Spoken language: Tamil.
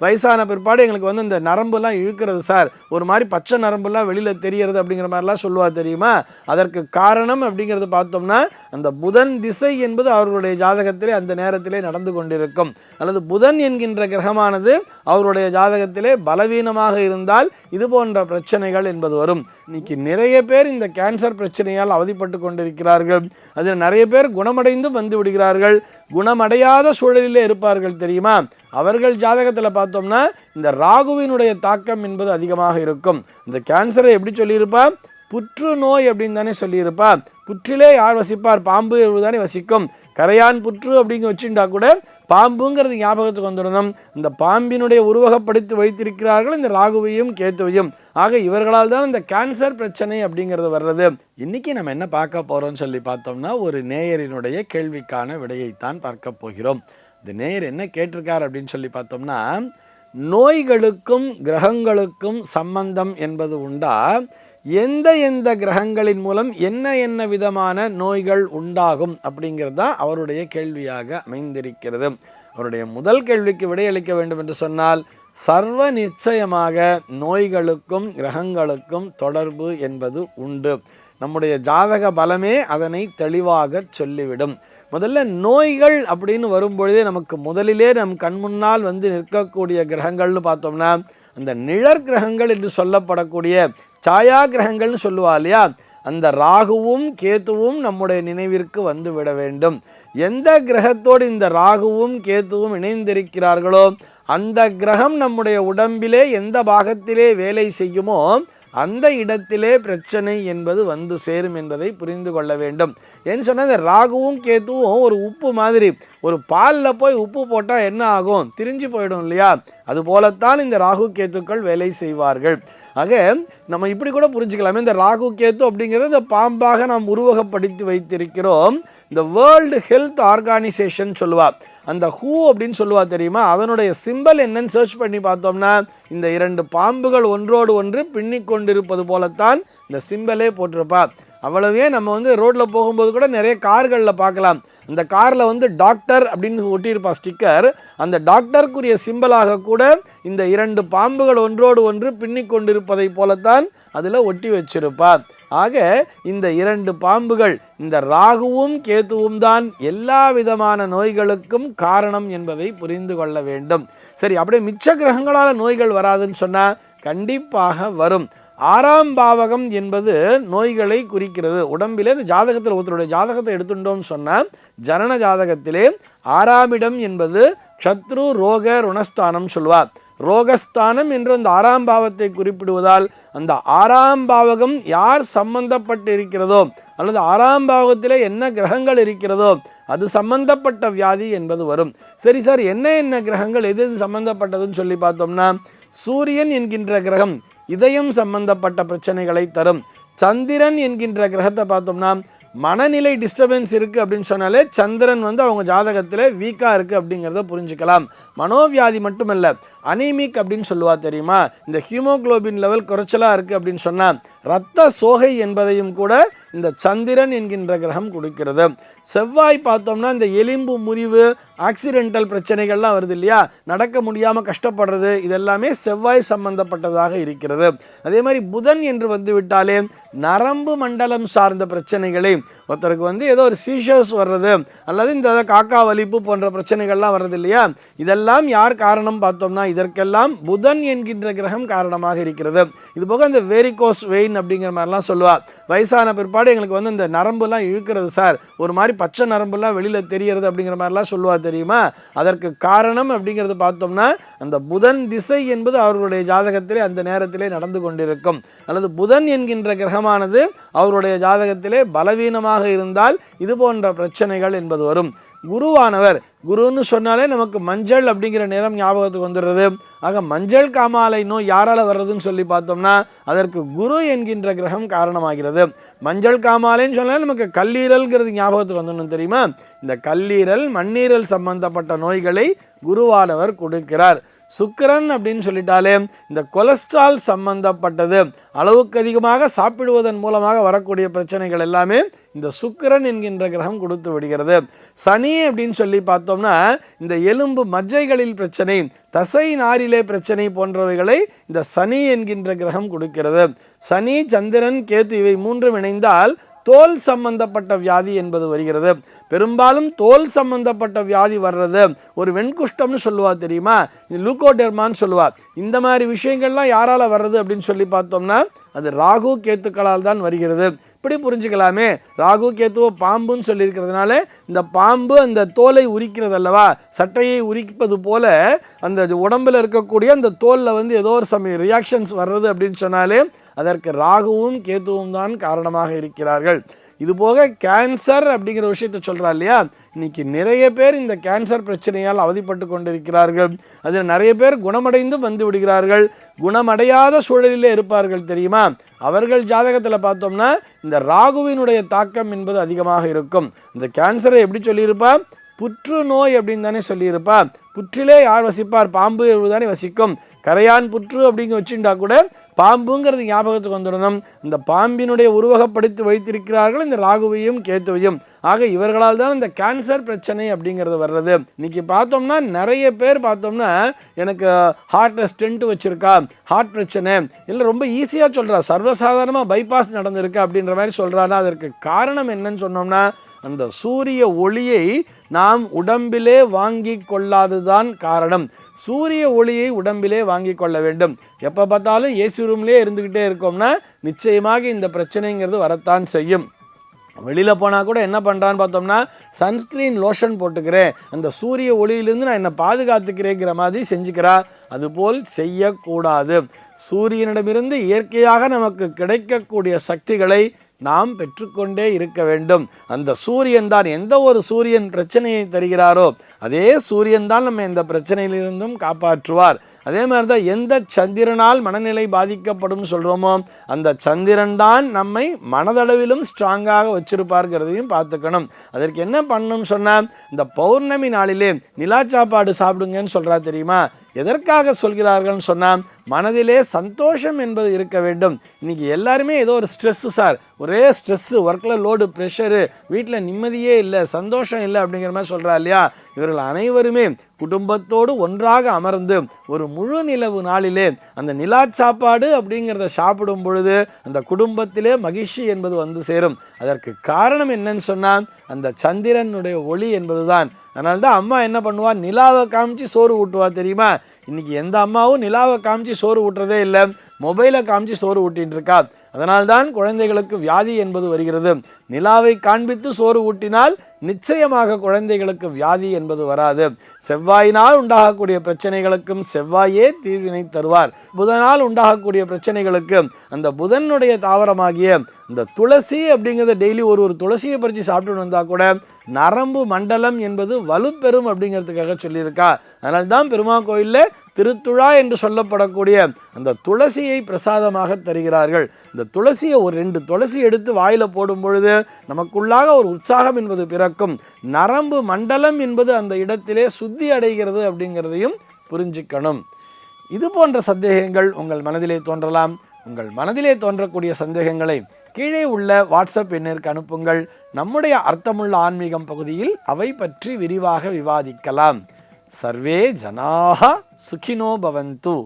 வயசான பிற்பாடு எங்களுக்கு வந்து இந்த நரம்புலாம் இழுக்கிறது சார் ஒரு மாதிரி பச்சை நரம்புலாம் வெளியில் தெரியறது அப்படிங்கிற மாதிரிலாம் சொல்லுவா தெரியுமா? அதற்கு காரணம் அப்படிங்கிறது பார்த்தோம்னா அந்த புதன் திசை என்பது அவர்களுடைய ஜாதகத்திலே அந்த நேரத்திலே நடந்து கொண்டிருக்கும். அல்லது புதன் என்கின்ற கிரகமானது அவருடைய ஜாதகத்திலே பலவீனமாக இருந்தால் இது போன்ற பிரச்சனைகள் என்பது வரும். இன்னைக்கு நிறைய பேர் இந்த கேன்சர் பிரச்சனையால் அவதிப்பட்டு கொண்டிருக்கிறார்கள். அதில் நிறைய பேர் குணமடைந்து வந்து விடுகிறார்கள். குணமடையாத சூழலிலே இருப்பார்கள் தெரியுமா? அவர்கள் ஜாதகத்தில் பார்த்தோம்னா இந்த ராகுவினுடைய தாக்கம் என்பது அதிகமாக இருக்கும். இந்த கேன்சரை எப்படி சொல்லியிருப்பா? புற்றுநோய் அப்படின்னு தானே சொல்லியிருப்பா. புற்றிலே யார் வசிப்பார்? பாம்பு தானே வசிக்கும். கரையான் புற்று அப்படிங்க வச்சுட்டா கூட பாம்புங்கிறது ஞாபகத்துக்கு வந்துடணும். இந்த பாம்பினுடைய உருவகப்படுத்தி வைத்திருக்கிறார்கள் இந்த ராகுவையும் கேத்துவையும். ஆக இவர்களால் தான் இந்த கேன்சர் பிரச்சனை அப்படிங்கிறது வர்றது. இன்றைக்கி நம்ம என்ன பார்க்க போகிறோம்னு சொல்லி பார்த்தோம்னா ஒரு நேயரினுடைய கேள்விக்கான விடையைத்தான் பார்க்க போகிறோம். இந்த நேயர் என்ன கேட்டிருக்கார் அப்படின்னு சொல்லி பார்த்தோம்னா நோய்களுக்கும் கிரகங்களுக்கும் சம்பந்தம் என்பது உண்டா? எந்த எந்த கிரகங்களின் மூலம் என்ன என்ன விதமான நோய்கள் உண்டாகும் அப்படிங்கிறது தான் அவருடைய கேள்வியாக அமைந்திருக்கிறது. அவருடைய முதல் கேள்விக்கு விடையளிக்க வேண்டும் என்று சொன்னால் சர்வ நிச்சயமாக நோய்களுக்கும் கிரகங்களுக்கும் தொடர்பு என்பது உண்டு. நம்முடைய ஜாதக பலமே அதனை தெளிவாக சொல்லிவிடும். முதல்ல நோய்கள் அப்படின்னு வரும்பொழுதே நமக்கு முதலிலே நம் கண் முன்னால் வந்து நிற்கக்கூடிய கிரகங்கள்னு பார்த்தோம்னா அந்த நிழற் கிரகங்கள் என்று சொல்லப்படக்கூடிய சாயா கிரகங்கள்னு சொல்லுவா இல்லையா? அந்த ராகுவும் கேத்துவும் நம்முடைய நினைவிற்கு வந்து விட வேண்டும். எந்த கிரகத்தோடு இந்த ராகுவும் கேத்துவும் இணைந்திருக்கிறார்களோ அந்த கிரகம் நம்முடைய உடம்பிலே எந்த பாகத்திலே வேலை செய்யுமோ அந்த இடத்திலே பிரச்சனை என்பது வந்து சேரும் என்பதை புரிந்து கொள்ள வேண்டும். ஏன்னு சொன்னால் இந்த ராகுவும் கேத்துவும் ஒரு உப்பு மாதிரி ஒரு பாலில் போய் உப்பு போட்டால் என்ன ஆகும்? திரிஞ்சு போயிடும் இல்லையா? அது போலத்தான் இந்த ராகு கேத்துக்கள் வேலை செய்வார்கள். ஆக நம்ம இப்படி கூட புரிஞ்சுக்கலாமே. இந்த ராகு கேத்து அப்படிங்கிறது இந்த பாம்பாக நாம் உருவகப்படுத்தி வைத்திருக்கிறோம். இந்த வேர்ல்டு ஹெல்த் ஆர்கனைசேஷன் சொல்லுவாள் அந்த ஹூ அப்படின்னு சொல்லுவா தெரியுமா? அதனுடைய சிம்பல் என்னன்னு சர்ச் பண்ணி பார்த்தோம்னா இந்த இரண்டு பாம்புகள் ஒன்றோடு ஒன்று பின்னி கொண்டிருப்பது போலத்தான் இந்த சிம்பலே போட்டிருப்பா. அவ்வளவே நம்ம வந்து ரோட்டில் போகும்போது கூட நிறைய கார்களில் பார்க்கலாம். அந்த காரில் வந்து டாக்டர் அப்படின்னு ஒட்டியிருப்பா ஸ்டிக்கர் அந்த டாக்டருக்குரிய சிம்பலாக கூட இந்த இரண்டு பாம்புகள் ஒன்றோடு ஒன்று பின்னி கொண்டிருப்பதை போலத்தான் அதில் ஒட்டி வச்சிருப்பா. ஆக இந்த இரண்டு பாம்புகள் இந்த ராகுவும் கேத்துவும் தான் எல்லா விதமான நோய்களுக்கும் காரணம் என்பதை புரிந்து கொள்ள வேண்டும். சரி அப்படியே மிச்ச கிரகங்களால் நோய்கள் வராதுன்னு சொன்னால் கண்டிப்பாக வரும். ஆறாம் பாவகம் என்பது நோய்களை குறிக்கிறது. உடம்பிலே இந்த ஜாதகத்தில் ஒருத்தருடைய ஜாதகத்தை எடுத்துட்டோம்னு சொன்னால் ஜனன ஜாதகத்திலே ஆறாம் இடம் என்பது சத்ரு ரோக ருணஸ்தானம் சொல்வார் ரோகஸ்தானம் என்று அந்த ஆறாம் பாவத்தை குறிப்பிடுவதால் அந்த ஆறாம் பாவகம் யார் சம்பந்தப்பட்டு இருக்கிறதோ அல்லது ஆறாம் பாவத்திலே என்ன கிரகங்கள் இருக்கிறதோ அது சம்பந்தப்பட்ட வியாதி என்பது வரும். சரி சார் என்ன என்ன கிரகங்கள் எது எது சம்பந்தப்பட்டதுன்னு சொல்லி பார்த்தோம்னா சூரியன் என்கின்ற கிரகம் இதயம் சம்பந்தப்பட்ட பிரச்சனைகளை தரும். சந்திரன் என்கின்ற கிரகத்தை பார்த்தோம்னா மனநிலை டிஸ்டர்பன்ஸ் இருக்குது அப்படின்னு சொன்னாலே சந்திரன் வந்து அவங்க ஜாதகத்தில் வீக்காக இருக்குது அப்படிங்கிறத புரிஞ்சுக்கலாம். மனோவியாதி மட்டுமல்ல அனீமிக் அப்படின்னு சொல்லுவா தெரியுமா? இந்த ஹீமோகுளோபின் லெவல் குறைச்சலாக இருக்குது அப்படின்னு சொன்னால் இரத்த சோகை என்பதையும் கூட இந்த சந்திரன் என்கின்ற கிரகம் கொடுக்கிறது. செவ்வாய் பார்த்தோம்னா இந்த எலும்பு முறிவு ஆக்சிடென்டல் பிரச்சனைகள்லாம் வருது இல்லையா? நடக்க முடியாமல் கஷ்டப்படுறது இதெல்லாமே செவ்வாய் சம்பந்தப்பட்டதாக இருக்கிறது. அதே மாதிரி புதன் என்று வந்து விட்டாலே நரம்பு மண்டலம் சார்ந்த பிரச்சனைகளை ஒருத்தருக்கு வந்து ஏதோ ஒரு சீஷர்ஸ் வர்றது அல்லது இந்த காக்கா வலிப்பு போன்ற பிரச்சனைகள்லாம் வர்றது இல்லையா? இதெல்லாம் யார் காரணம் பார்த்தோம்னா இதற்கெல்லாம் புதன் என்கின்ற கிரகம் காரணமாக இருக்கிறது. இது போக இந்த வேரிகோஸ் வெயின் அப்படிங்கிற மாதிரிலாம் சொல்லுவாள் வயசான பிற்பாடு எங்களுக்கு வந்து இந்த நரம்புலாம் இழுக்கிறது சார் ஒரு மாதிரி பச்சை நரம்புலாம் வெளியில் தெரியறது அப்படிங்கிற மாதிரிலாம் சொல்லுவாள் தெரியுமா? அதற்கு காரணம் அப்படிங்கிறது பார்த்தோம்னா அந்த புதன் திசை என்பது அவர்களுடைய ஜாதகத்திலே அந்த நேரத்திலே நடந்து கொண்டிருக்கும். அல்லது புதன் என்கின்ற கிரகமானது அவருடைய ஜாதகத்திலே பலவீனமாக இருந்தால் இது போன்ற பிரச்சனைகள் என்பது வரும். குருவானவர். குருன்னு சொன்னாலே நமக்கு மஞ்சள் அப்படிங்கிற நிறம் ஞாபகத்துக்கு வந்துடுறது. ஆக மஞ்சள் காமாலை நோய் யாரால் வர்றதுன்னு சொல்லி பார்த்தோம்னா அதற்கு குரு என்கின்ற கிரகம் காரணமாகிறது. மஞ்சள் காமாலைன்னு சொன்னாலே நமக்கு கல்லீரல்ங்கிறது ஞாபகத்துக்கு வந்துடணும் தெரியுமா? இந்த கல்லீரல் மண்ணீரல் சம்பந்தப்பட்ட நோய்களை குருவானவர் கொடுக்கிறார். சுக்கிரன் அப்படின்னு சொல்லிட்டாலே இந்த கொலஸ்ட்ரால் சம்பந்தப்பட்டது. அளவுக்கு அதிகமாக சாப்பிடுவதன் மூலமாக வரக்கூடிய பிரச்சனைகள் எல்லாமே இந்த சுக்கிரன் என்கின்ற கிரகம் கொடுத்து விடுகிறது. சனி அப்படின்னு சொல்லி பார்த்தோம்னா இந்த எலும்பு மஜ்ஜைகளில் பிரச்சனை தசை நாரிலே பிரச்சனை போன்றவைகளை இந்த சனி என்கின்ற கிரகம் கொடுக்கிறது. சனி சந்திரன் கேத்து இவை மூன்றும் இணைந்தால் தோல் சம்பந்தப்பட்ட வியாதி என்பது வருகிறது. பெரும்பாலும் தோல் சம்பந்தப்பட்ட வியாதி வர்றது ஒரு வெண்குஷ்டம்னு சொல்லுவா தெரியுமா? இது லூக்கோடெர்மான்னு சொல்லுவா. இந்த மாதிரி விஷயங்கள்லாம் யாரால் வர்றது அப்படின்னு சொல்லி பார்த்தோம்னா அது ராகு கேத்துக்களால் தான் வருகிறது. இப்படி புரிஞ்சுக்கலாமே. ராகு கேத்துவோ பாம்புன்னு சொல்லியிருக்கிறதுனால இந்த பாம்பு அந்த தோலை உரிக்கிறது அல்லவா சட்டையை உரிப்பது போல அந்த உடம்பில் இருக்கக்கூடிய அந்த தோலில் வந்து ஏதோ ஒரு சமயம் ரியாக்ஷன்ஸ் வர்றது அப்படின்னு சொன்னாலே அதற்கு ராகுவும் கேதுவும் தான் காரணமாக இருக்கிறார்கள். இது போக கேன்சர் அப்படிங்கிற விஷயத்தை சொல்கிறா இல்லையா? இன்னைக்கு நிறைய பேர் இந்த கேன்சர் பிரச்சனையால் அவதிப்பட்டு கொண்டிருக்கிறார்கள். அதில் நிறைய பேர் குணமடைந்து வந்து விடுகிறார்கள். குணமடையாத சூழலிலே இருப்பார்கள் தெரியுமா? அவர்கள் ஜாதகத்தில் பார்த்தோம்னா இந்த ராகுவினுடைய தாக்கம் என்பது அதிகமாக இருக்கும். இந்த கேன்சரை எப்படி சொல்லியிருப்பா? புற்றுநோய் அப்படின்னு தானே சொல்லியிருப்பா. புற்றிலே யார் வசிப்பார்? பாம்பு தானே வசிக்கும். கரையான் புற்று அப்படிங்க வச்சுட்டா கூட பாம்புங்கிறது ஞாபகத்துக்கு வந்துடணும். இந்த பாம்பினுடைய உருவகப்படுத்தி வைத்திருக்கிறார்கள் இந்த ராகுவையும் கேத்துவையும். ஆக இவர்களால் தான் இந்த கேன்சர் பிரச்சனை அப்படிங்கிறது வர்றது. இன்னைக்கு பார்த்தோம்னா நிறைய பேர் பார்த்தோம்னா எனக்கு ஹார்ட்டில் ஸ்டென்ட் வச்சுருக்கா ஹார்ட் பிரச்சனை. இல்லை ரொம்ப ஈஸியாக சொல்கிறா சர்வசாதாரணமாக பைபாஸ் நடந்திருக்கு அப்படின்ற மாதிரி சொல்கிறாரா அதற்கு காரணம் என்னன்னு சொன்னோம்னா அந்த சூரிய ஒளியை நாம் உடம்பிலே வாங்கி கொள்ளாததுதான் காரணம். சூரிய ஒளியை உடம்பிலே வாங்கி கொள்ள வேண்டும். எப்போ பார்த்தாலும் ஏசி ரூம்லேயே இருந்துக்கிட்டே இருக்கோம்னா நிச்சயமாக இந்த பிரச்சனைங்கிறது வரத்தான் செய்யும். வெளியில் போனால் கூட என்ன பண்ணுறான்னு பார்த்தோம்னா சன்ஸ்க்ரீன் லோஷன் போட்டுக்கிறேன். அந்த சூரிய ஒளியிலிருந்து நான் என்னை பாதுகாத்துக்கிறேங்கிற மாதிரி செஞ்சுக்கிறா. அதுபோல் செய்யக்கூடாது. சூரியனிடமிருந்து இயற்கையாக நமக்கு கிடைக்கக்கூடிய சக்திகளை நாம் பெற்றுக்கொண்டே இருக்க வேண்டும். அந்த சூரியன் தான் எந்த ஒரு சூரியன் பிரச்சனையை தருகிறாரோ அதே சூரியன் தான் நம்ம இந்த பிரச்சனையிலிருந்தும் காப்பாற்றுவார். அதே மாதிரி தான் எந்த சந்திரனால் மனநிலை பாதிக்கப்படும் சொல்கிறோமோ அந்த சந்திரன் தான் நம்மை மனதளவிலும் ஸ்ட்ராங்காக வச்சிருப்பார்கிறதையும் பார்த்துக்கணும். அதற்கு என்ன பண்ணணும் சொன்னால் இந்த பௌர்ணமி நாளிலே நிலா சாப்பாடு சாப்பிடுங்கன்னு சொல்கிறா தெரியுமா? எதற்காக சொல்கிறார்கள்னு சொன்னால் மனதிலே சந்தோஷம் என்பது இருக்க வேண்டும். இன்றைக்கி எல்லாருமே ஏதோ ஒரு ஸ்ட்ரெஸ்ஸு சார். ஒரே ஸ்ட்ரெஸ்ஸு ஒர்க்கில் லோடு ப்ரெஷரு வீட்டில் நிம்மதியே இல்லை சந்தோஷம் இல்லை அப்படிங்கிற மாதிரி சொல்கிறா இல்லையா? இவர்கள் அனைவருமே குடும்பத்தோடு ஒன்றாக அமர்ந்து ஒரு முழு நிலவு நாளிலே அந்த நிலா சாப்பாடு அப்படிங்கிறத சாப்பிடும் பொழுது அந்த குடும்பத்திலே மகிழ்ச்சி என்பது வந்து சேரும். அதற்கு காரணம் என்னன்னு சொன்னால் அந்த சந்திரனுடைய ஒளி என்பதுதான். அதனால தான் அம்மா என்ன பண்ணுவா? நிலாவை காமிச்சு சோறு ஊட்டுவா தெரியுமா? இன்றைக்கி எந்த அம்மாவும் நிலாவை காமிச்சு சோறு ஊட்டுறதே இல்லை. மொபைலை காமிச்சு சோறு ஊட்டின்னு இருக்கா. அதனால்தான் குழந்தைகளுக்கு வியாதி என்பது வருகிறது. நிலாவை காண்பித்து சோறு ஊட்டினால் நிச்சயமாக குழந்தைகளுக்கு வியாதி என்பது வராது. செவ்வாயினால் உண்டாகக்கூடிய பிரச்சனைகளுக்கும் செவ்வாயே தீர்வினை தருவார். புதனால் உண்டாகக்கூடிய பிரச்சனைகளுக்கு அந்த புதனுடைய தாவரமாகிய இந்த துளசி அப்படிங்கிறத டெய்லி ஒரு ஒரு துளசியை பறித்து சாப்பிட்டு வந்தால் கூட நரம்பு மண்டலம் என்பது வலுப்பெறும் அப்படிங்கிறதுக்காக சொல்லியிருக்கா. அதனால தான் பெருமா கோயிலில் திருத்துழா என்று சொல்லப்படக்கூடிய அந்த துளசியை பிரசாதமாக தருகிறார்கள். இந்த துளசியை ஒரு ரெண்டு துளசி எடுத்து வாயில் போடும் பொழுது நமக்குள்ளாக ஒரு உற்சாகம் என்பது பிறக்கும். நரம்பு மண்டலம் என்பது அந்த இடத்திலே சுத்தி அடைகிறது அப்படிங்கிறதையும் புரிஞ்சுக்கணும். இது போன்ற சந்தேகங்கள் உங்கள் மனதிலே தோன்றலாம். உங்கள் மனதிலே தோன்றக்கூடிய சந்தேகங்களை கீழே உள்ள வாட்ஸ்அப் எண்ணிற்கு அனுப்புங்கள். நம்முடைய அர்த்தமுள்ள ஆன்மீகம் பகுதியில் அவை பற்றி விரிவாக விவாதிக்கலாம். சர்வே ஜனாக சுகினோ பவந்து.